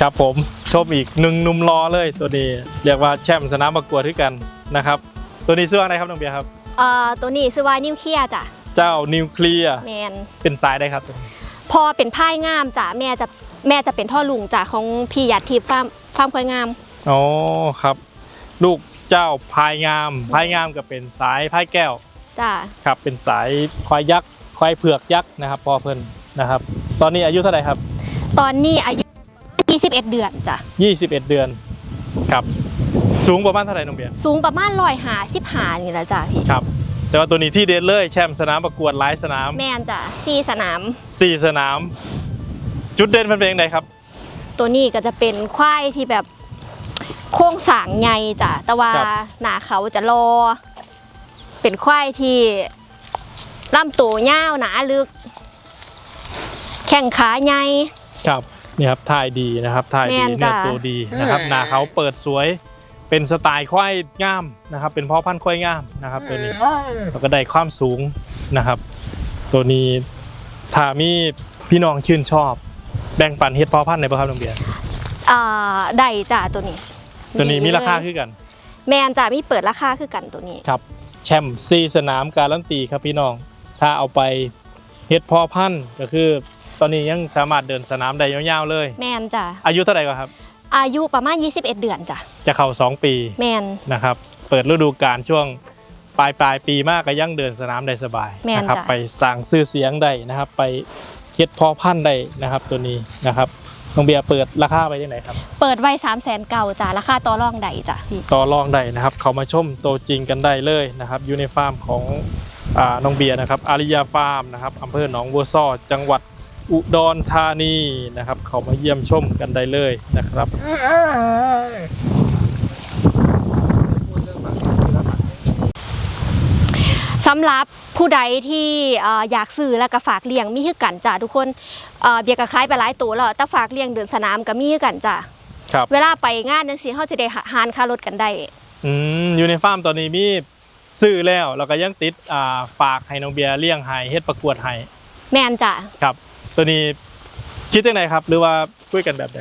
ครับผมชมอีกหนึ่งหนุ่มรอเลยตัวนี้ เรียกว่าแชมป์สนามประกวดด้วยกันนะครับ ตัวนี้ชื่อว่าอะไรครับน้องเบียร์ครับเอ่อตัวนี้ชื่อว่านิวเคลียร์จ้ะเจ้านิวเคลียร์แมนเป็นสายได้ครับ พอเป็นพ่ายงามจ้ะแม่จะแม่จะเป็นท่อลุงจ้ะของพี่หยัดทิพย์ฟาร์มฟาร์มควายงามอ๋อครับ ลูกเจ้าพายงามพายงามก็เป็นสายพายแก้วจ้ะครับเป็นสายควายยักษ์ควายเผือกยักษ์นะครับพอเพิ่นนะครับ ตอนนี้อายุเท่าไหร่ครับ ตอนนี้อายุ 21 เดือนจ้ะ21 เดือนครับ สูงประมาณเท่าไหร่น้องเบียร์สูงประมาณร้อยหาสิบหานี่แหละจ้ะพี่ครับ แต่ว่าตัวนี้ที่เด็ดเลยแชมป์สนามประกวดหลายสนามแมนจ้ะสี่สนาม4สนาม จุดเด่นมันเป็นยังไงครับ ตัวนี้ก็จะเป็นควายที่แบบโค้งสร้างใหญ่จ้ะแต่ว่าครับ หนาเขาจะรอ เป็นควายที่ลำตัวยาวหนาลึก แข้งขาใหญ่ ครับ นี่ครับถ่ายดีนะครับถ่ายดีแม่นเนื้อจ้ะตัวดีนะครับหน้าเขาเปิดสวยเป็นสไตล์ควายงามนะครับ เป็นพ่อพันธุ์ควายงามนะครับ ตัวนี้แล้วก็ได้ความสูงนะครับ ตัวนี้ถ้ามีพี่น้องชื่นชอบ แบ่งปันเฮ็ดพ่อพันธุ์ในบ่ครับน้องเบียร์อ่าได้จ้ะตัวนี้ตัวนี้มีราคาดีเลยคือกัน แมนจ้ะมีเปิดราคาคือกันตัวนี้ ครับแชมป์ซีสนามการันตีครับพี่น้อง ถ้าเอาไปเฮ็ดพ่อพันธุ์ก็คือ ตอนนี้ยังสามารถเดินสนามได้ยาวๆเลย แมนจ้ะอายุเท่าไหร่ก็ครับ อายุประมาณ 21 เดือนจ้ะจะเข้าสองปีแมน นะครับ เปิดฤดูกาลช่วงปลายปลายปีมากก็ยังเดินสนามได้สบายแม่นนะครับ จ้ะ ไปสั่งซื้อเสียงได้นะครับ ไปเฮ็ดพ่อพันธุ์ได้นะครับ ตัวนี้นะครับน้องเบียร์เปิดราคาไปที่ไหนครับ เปิดไว้3 0 0 0 0 0เก่าจ้ะราคาต่อรองใดจ้ะพี่ต่อรองได้นะครับ เขามาชมตัวจริงกันได้เลยนะครับอยู่ในฟาร์มของอ่าน้องเบียร์นะครับอาริยาฟาร์มนะครับอำเภอหนองบัวซ้อจังหวัด อุดรธานีนะครับ เขามาเยี่ยมชมกันได้เลยนะครับสำหรับผู้ใดที่เอ่ออยากซื้อแล้วก็ฝากเลี้ยงมีคือกันจ้ะทุกคนเอ่อเบียร์ก็ขายไปหลายตัวแล้วแต่ฝากเลี้ยงเดินสนามก็มีคือกันจ้ะครับเวลาไปงานจังซี่เฮาจะได้หารค่ารถกันได้อืมอยู่ในฟาร์มตอนนี้มีซื้อแล้วแล้วก็ยังติดอ่าฝากให้น้องเบียร์เลี้ยงให้เฮ็ดประกวดให้แมนจ้ะครับ ตัวนี้คิดยังไงครับ หรือว่าคุยกันแบบไหน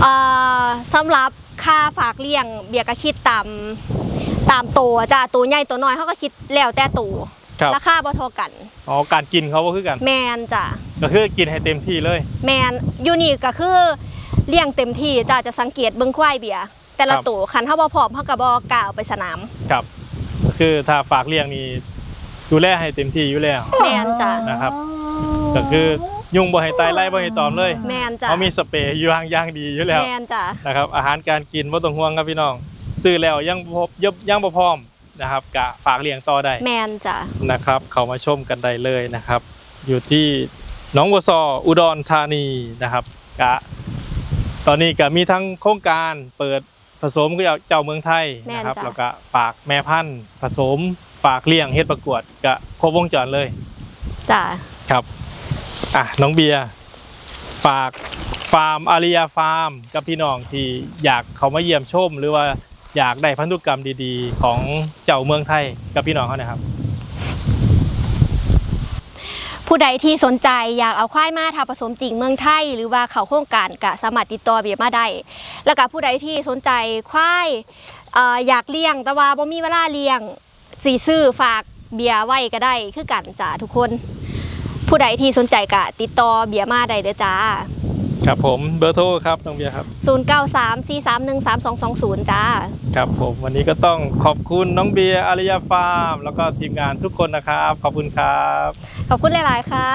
เอ่อสำหรับค่าฝากเลี้ยงเบียร์ก็คิดตามตามตัวจ้ะตัวใหญ่ตัวน้อยเขาก็คิดแล้วแต่ตัวครับราคาบ่เท่ากัน อ๋อการกินเขาก็คือกัน แมนจ้ะก็คือกินให้เต็มที่เลย แมนยูนี่ก็คือเลี้ยงเต็มที่จ้ะจะสังเกตเบิ่งควายเบียร์แต่ละครับ ตัวคันเฮาบ่พร้อมเฮาก็บ่กล้าเอาไปสนาม ครับก็คือถ้าฝากเลี้ยงนี่ดูแลให้เต็มที่อยู่แล้ว แมนจ้ะนะครับ ก็คือยุงบ่ให้ตายไล่บ่ให้ตอมเลยแมนจ้ะเขามีสเปรย์อยู่ห่างย่างดีอยู่แล้วแมนจ้ะนะครับอาหารการกินบ่ต้องห่วงครับพี่น้อง ซื้อแล้วยังบ่พบยังยังบ่พร้อมนะครับกะฝากเลี้ยงต่อได้แมนจ้ะนะครับเขามาชมกันได้เลยนะครับ อยู่ที่หนองบัวซออุดรธานีนะครับกะตอนนี้ก็มีทั้งโครงการเปิดผสมกับเจ้าเมืองไทยนะครับแล้วก็ฝากแม่พันธุ์ผสมฝากเลี้ยงเฮ็ดประกวดก็ครบวงจรเลยจ้ะครับ อะน้องเบียร์ฝากฟาร์มอาริยาฟาร์ม กับพี่น้องที่อยากเขามาเยี่ยมชม หรือว่าอยากได้พันธุกรรมดีๆ ของเจ้าเมืองไทยกับพี่น้องเขานะครับ ผู้ใดที่สนใจอยากเอาควายมาทำผสมจริงเมืองไทย หรือว่าเขาโครงการก็สามารถติดต่อเบียร์มาได้แล้วก็ผู้ใดที่สนใจควายเอ่ออยากเลี้ยงแต่ว่าบ่มีเวลาเลี้ยงสีซื้อฝากเบียร์ไว้ก็ได้คือกันจ้าทุกคน ผู้ใดที่สนใจก็ติดต่อเบียร์มาได้เด้อจ้า ครับผมเบอร์โทรครับน้องเบียร์ครับ 0934313220 จ้า ครับผมวันนี้ก็ต้องขอบคุณน้องเบียร์อารยาฟาร์ม แล้วก็ทีมงานทุกคนนะครับ ขอบคุณครับ ขอบคุณหลาย ๆ ค่ะ